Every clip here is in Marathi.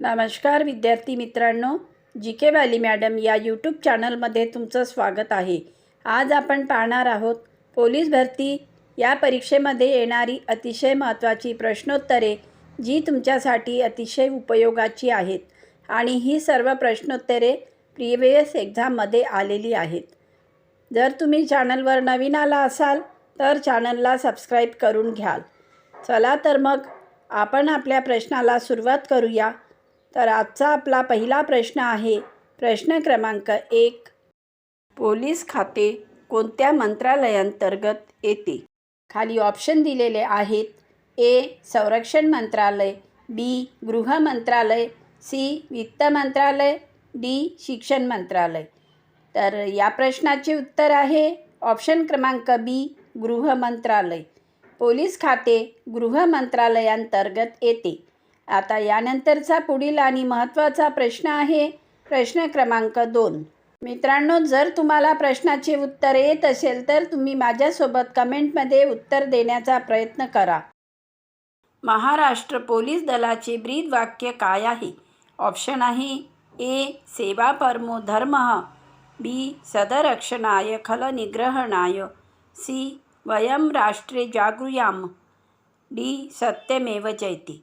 नमस्कार विद्यार्थी मित्रांनो. जी के वाली मॅडम या यूट्यूब चॅनलमध्ये तुमचं स्वागत आहे. आज आपण पाहणार आहोत पोलीस भरती या परीक्षेमध्ये येणारी अतिशय महत्त्वाची प्रश्नोत्तरे जी तुमच्यासाठी अतिशय उपयोगाची आहेत. आणि ही सर्व प्रश्नोत्तरे प्रिवियस एक्झाममध्ये आलेली आहेत. जर तुम्ही चॅनलवर नवीन आला असाल तर चॅनलला सबस्क्राईब करून घ्याल. चला तर मग आपण आपल्या प्रश्नाला सुरुवात करूया. तर आजचा आपला पहिला प्रश्न आहे प्रश्न क्रमांक एक. पोलीस खाते कोणत्या मंत्रालयांतर्गत येते? खाली ऑप्शन दिलेले आहेत ए संरक्षण मंत्रालय बी गृह मंत्रालय सी वित्त मंत्रालय डी शिक्षण मंत्रालय. तर या प्रश्नाचे उत्तर आहे ऑप्शन क्रमांक बी गृह मंत्रालय. पोलीस खाते गृह मंत्रालयांतर्गत येते. आता यानंतरचा पुढील आणि महत्त्वाचा प्रश्न आहे प्रश्न क्रमांक दोन. मित्रांनो जर तुम्हाला प्रश्नाचे उत्तर येत असेल तर तुम्ही माझ्यासोबत कमेंटमध्ये उत्तर देण्याचा प्रयत्न करा. महाराष्ट्र पोलीस दलाचे ब्रीद वाक्य काय आहे? ऑप्शन आहे ए सेवा परमो धर्म बी सदरक्षणाय खलनिग्रहणाय सी वयम राष्ट्रे जागृयाम डी सत्यमेव जयती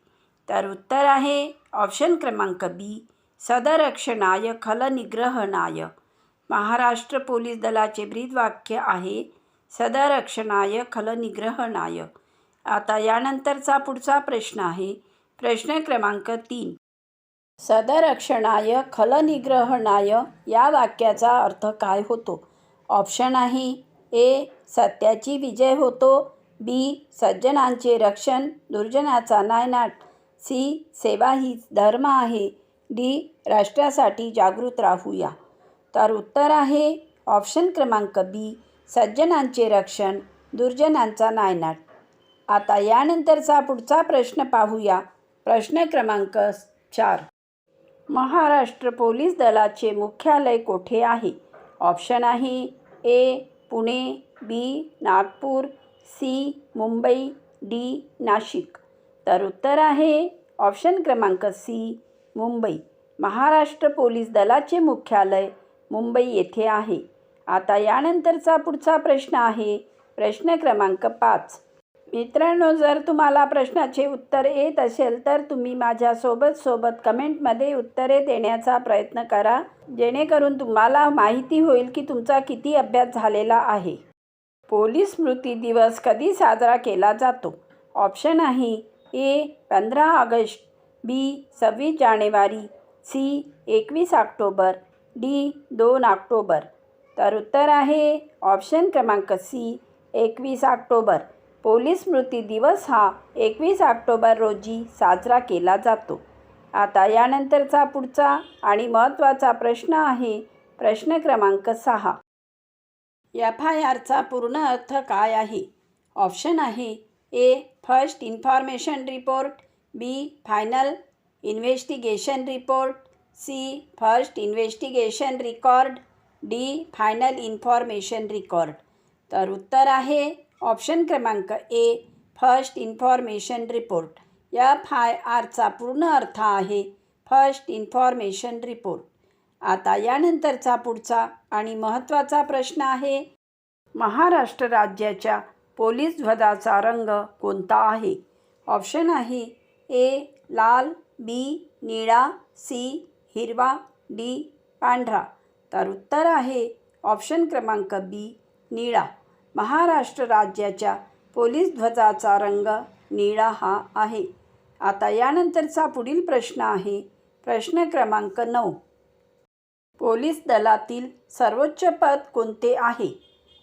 तर उत्तर आहे ऑप्शन क्रमांक बी. सदरक्षणाय खलनिग्रहणाय. महाराष्ट्र पोलीस दलाचे ब्रीदवाक्य आहे सदरक्षणाय खलनिग्रहणाय. आता यानंतरचा पुढचा प्रश्न आहे. प्रश्न क्रमांक तीन. सदरक्षणाय खलनिग्रहणाय या वाक्याचा अर्थ काय होतो? ऑप्शन आहे ए. सत्याची विजय होतो बी. सज्जनांचे रक्षण दुर्जनाचा नायनाट. सी सेवा ही धर्म आहे. डी राष्ट्रासाठी जागृत राहूया. तर उत्तर आहे ऑप्शन क्रमांक बी. सज्जनांचे रक्षण दुर्जनांचा नायनाट. आता यानंतरचा पुढचा प्रश्न पाहूया. प्रश्न क्रमांक चार. महाराष्ट्र पोलीस दलाचे मुख्यालय कोठे आहे? ऑप्शन आहे A. Pune B. Nagpur C. Mumbai D. Nashik. तर उत्तर आहे ऑप्शन क्रमांक सी मुंबई. महाराष्ट्र पोलीस दलाचे मुख्यालय मुंबई येथे आहे. आता यानंतरचा पुढचा प्रश्न आहे. प्रश्न क्रमांक पाच. मित्रांनो जर तुम्हाला प्रश्नाचे उत्तर येत असेल तर तुम्ही माझ्यासोबत सोबत कमेंटमध्ये उत्तरे देण्याचा प्रयत्न करा. जेणेकरून तुम्हाला माहिती होईल की तुमचा किती अभ्यास झालेला आहे. पोलीस स्मृती दिवस कधी साजरा केला जातो? ऑप्शन आहे ए पंधरा ऑगस्ट बी सव्वीस जानेवारी सी एकवीस ऑक्टोबर डी दोन ऑक्टोबर. तर उत्तर आहे ऑप्शन क्रमांक सी एकवीस ऑक्टोबर. पोलीस स्मृती दिवस हा एकवीस ऑक्टोबर रोजी साजरा केला जातो. आता यानंतरचा पुढचा आणि महत्त्वाचा प्रश्न आहे प्रश्न क्रमांक सहा. एफ आय आरचा पूर्ण अर्थ काय आहे? ऑप्शन आहे A first information report B final investigation report C first investigation record D final information record. तर उत्तर आहे ऑप्शन क्रमांक A first information report. F I आरचा पूर्ण अर्थ आहे फर्स्ट इन्फॉर्मेशन रिपोर्ट. आता यानंतरचा पुढचा आणि महत्त्वाचा प्रश्न आहे महाराष्ट्र राज्याच्या पोलीस ध्वजाचा रंग कोणता आहे? ऑप्शन आहे ए लाल बी निळा सी हिरवा डी पांढरा. तर उत्तर आहे ऑप्शन क्रमांक बी निळा. महाराष्ट्र राज्याच्या पोलीस ध्वजाचा रंग निळा हा आहे. आता यानंतरचा पुढील प्रश्न आहे. प्रश्न क्रमांक नऊ. पोलीस दलातील सर्वोच्च पद कोणते आहे?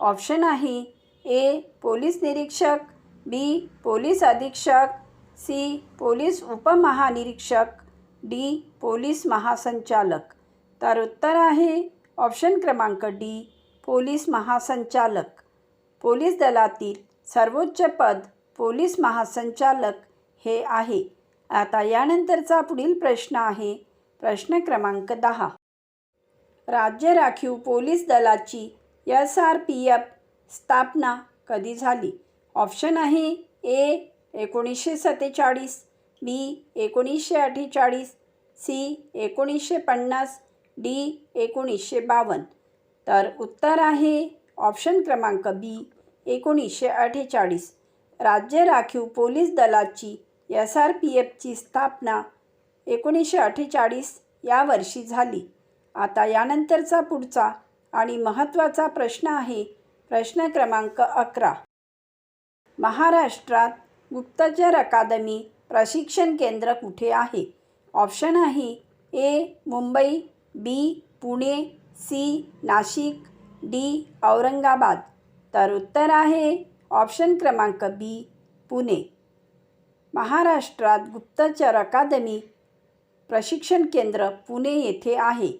ऑप्शन आहे ए पोलीस निरीक्षक बी पोलीस अधीक्षक सी पोलीस उपमहानिरीक्षक डी पोलीस महासंचालक. तर उत्तर आहे ऑप्शन क्रमांक डी पोलीस महासंचालक. पोलीस दलातील सर्वोच्च पद पोलीस महासंचालक हे आहे. आता यानंतरचा पुढील प्रश्न आहे. प्रश्न क्रमांक दहा. राज्य राखीव पोलीस दलाची एस आर पी एफ स्थापना कधी झाली? ऑप्शन आहे ए एकोणीसशे सत्तेचाळीस बी एकोणीसशे अठ्ठेचाळीस सी एकोणीसशे पन्नास डी एकोणीसशे बावन्न. तर उत्तर आहे ऑप्शन क्रमांक बी एकोणीसशे अठ्ठेचाळीस. राज्य राखीव पोलीस दलाची एस आर पी एफची स्थापना एकोणीसशे अठ्ठेचाळीस या वर्षी झाली. आता यानंतरचा पुढचा आणि महत्त्वाचा प्रश्न आहे प्रश्न क्रमांक अकरा. महाराष्ट्रात गुप्तचर अकादमी प्रशिक्षण केंद्र कुठे आहे? ऑप्शन आहे A Mumbai B Pune C Nashik D Aurangabad. तर उत्तर आहे ऑप्शन क्रमांक बी पुणे. महाराष्ट्रात गुप्तचर अकादमी प्रशिक्षण केंद्र पुणे येथे आहे.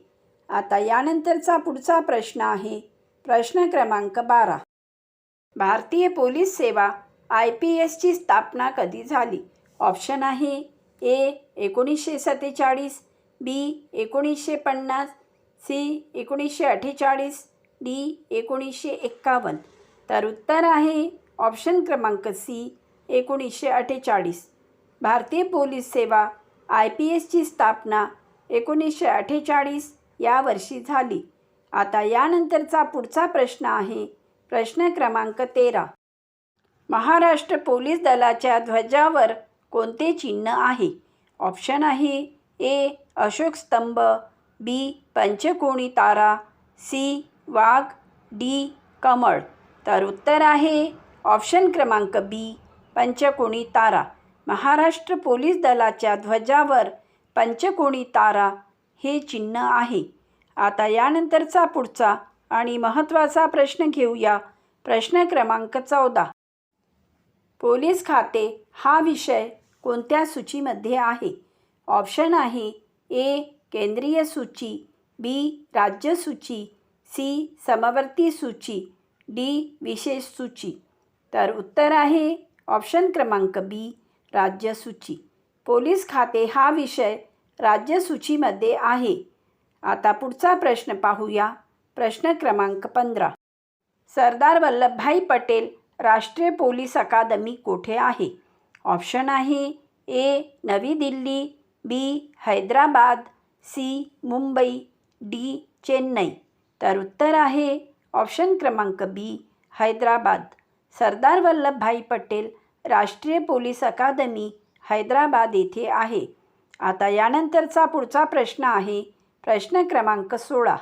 आता यानंतरचा पुढचा प्रश्न आहे प्रश्न क्रमांक बारा. भारतीय पोलीस सेवा आय पी एसची स्थापना कधी झाली? ऑप्शन आहे ए एकोणीसशे सत्तेचाळीस बी एकोणीसशे पन्नास सी एकोणीसशे अठ्ठेचाळीस डी एकोणीसशे एक्कावन्न. तर उत्तर आहे ऑप्शन क्रमांक सी एकोणीसशे अठ्ठेचाळीस. भारतीय पोलीस सेवा आय पी एसची स्थापना एकोणीसशे अठ्ठेचाळीस या वर्षी झाली. आता यानंतरचा पुढचा प्रश्न आहे. प्रश्न क्रमांक तेरा. महाराष्ट्र पोलीस दलाच्या ध्वजावर कोणते चिन्ह आहे? ऑप्शन आहे ए अशोक स्तंभ बी पंचकोणी तारा सी वाघ डी कमळ. तर उत्तर आहे ऑप्शन क्रमांक बी पंचकोणी तारा. महाराष्ट्र पोलीस दलाच्या ध्वजावर पंचकोणी तारा हे चिन्ह आहे. आता यानंतरचा पुढचा आणि महत्त्वाचा प्रश्न घेऊया. प्रश्न क्रमांक चौदा. पोलीस खाते हा विषय कोणत्या सूचीमध्ये आहे? ऑप्शन आहे ए केंद्रीय सूची बी राज्य सूची सी समवर्ती सूची डी विशेष सूची. तर उत्तर आहे ऑप्शन क्रमांक बी राज्य सूची. पोलीस खाते हा विषय राज्य सूचीमध्ये आहे. आता पुढचा प्रश्न पाहूया. प्रश्न क्रमांक पंधरा. सरदार वल्लभभाई पटेल राष्ट्रीय पोलीस अकादमी कोठे आहे? ऑप्शन आहे ए नवी Delhi B Hyderabad C Mumbai D Chennai. तर उत्तर आहे ऑप्शन क्रमांक बी हैदराबाद. सरदार वल्लभभाई पटेल राष्ट्रीय पोलीस अकादमी हैदराबाद येथे आहे. आता यानंतरचा पुढचा प्रश्न आहे प्रश्न क्रमांक सोळा.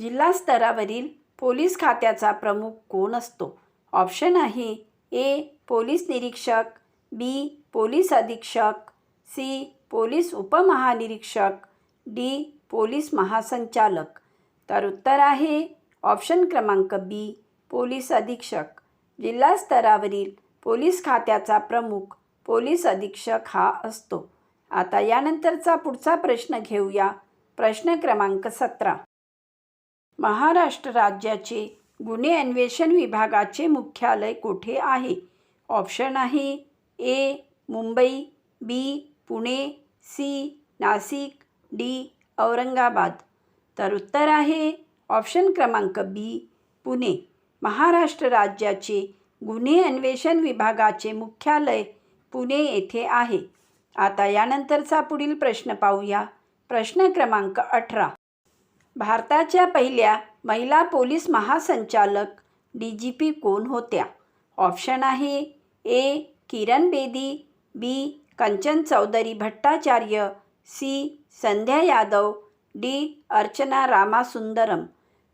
जिल्हा स्तरावरील पोलीस खात्याचा प्रमुख कोण असतो? ऑप्शन आहे ए पोलीस निरीक्षक बी पोलीस अधीक्षक सी पोलीस उपमहानिरीक्षक डी पोलीस महासंचालक. तर उत्तर आहे ऑप्शन क्रमांक बी पोलीस अधीक्षक. जिल्हा स्तरावरील पोलीस खात्याचा प्रमुख पोलीस अधीक्षक हा असतो. आता यानंतरचा पुढचा प्रश्न घेऊया. प्रश्न क्रमांक सतरा. महाराष्ट्र राज्याचे गुन्हे अन्वेषण विभागाचे मुख्यालय कोठे आहे? ऑप्शन आहे A Mumbai B Pune C Nashik D Aurangabad. तर उत्तर आहे ऑप्शन क्रमांक बी पुणे. महाराष्ट्र राज्याचे गुन्हे अन्वेषण विभागाचे मुख्यालय पुणे येथे आहे. आता यानंतरचा पुढील प्रश्न पाहूया. प्रश्न क्रमांक अठरा. भारताच्या पहिल्या महिला पोलीस महासंचालक डी जी पी कोण होत्या? ऑप्शन आहे A. Kiran Bedi B. Kanchan Chaudhary Bhattacharya C. Sandhya Yadav D. Archana Ramasundaram.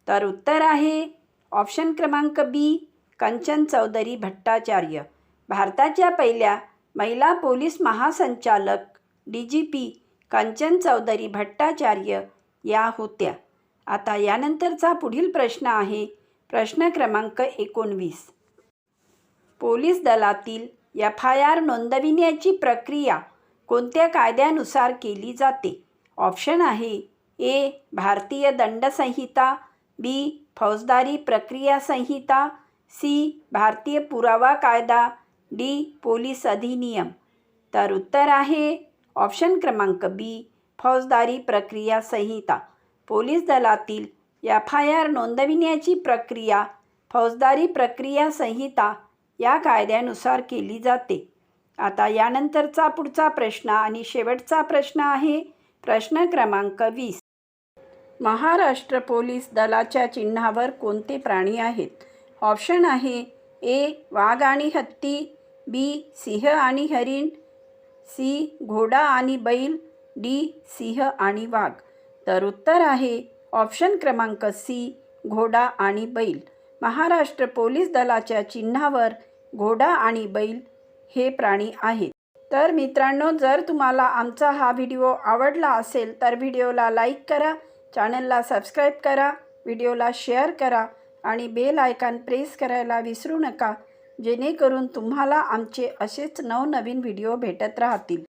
तर उत्तर आहे ऑप्शन क्रमांक बी. कंचन चौधरी भट्टाचार्य. भारताच्या पहिल्या महिला पोलीस महासंचालक D G P Kanchan Chaudhary Bhattacharya या होत्या. आता यानंतरचा पुढील प्रश्न आहे प्रश्न क्रमांक एकोणवीस. पोलीस दलातील एफ आय आर नोंदविण्याची प्रक्रिया कोणत्या कायद्यानुसार केली जाते? ऑप्शन आहे ए भारतीय दंडसंहिता बी फौजदारी प्रक्रिया संहिता सी भारतीय पुरावा कायदा डी पोलीस अधिनियम. तर उत्तर आहे ऑप्शन क्रमांक बी फौजदारी प्रक्रिया संहिता. पोलीस दलातील एफ आय आर नोंदविण्याची प्रक्रिया फौजदारी प्रक्रिया संहिता या कायद्यानुसार केली जाते. आता यानंतरचा पुढचा प्रश्न आणि शेवटचा प्रश्न आहे प्रश्न क्रमांक वीस. महाराष्ट्र पोलीस दलाच्या चिन्हावर कोणते प्राणी आहेत? ऑप्शन आहे ए वाघ आणि हत्ती बी सिंह आणि हरिण सी घोडा आणि बैल डी सिंह आणि वाघ. तर उत्तर आहे ऑप्शन क्रमांक सी घोडा आणि बैल. महाराष्ट्र पोलीस दलाच्या चिन्हावर घोडा आणि बैल हे प्राणी आहेत. तर मित्रांनो जर तुम्हाला आमचा हा व्हिडिओ आवडला असेल तर व्हिडिओला लाईक करा चॅनलला सबस्क्राईब करा व्हिडिओला शेअर करा आणि बेल आयकॉन प्रेस करायला विसरू नका. जेणेकरून तुम्हाला आमचे असेच नवनवीन व्हिडिओ भेटत राहतील.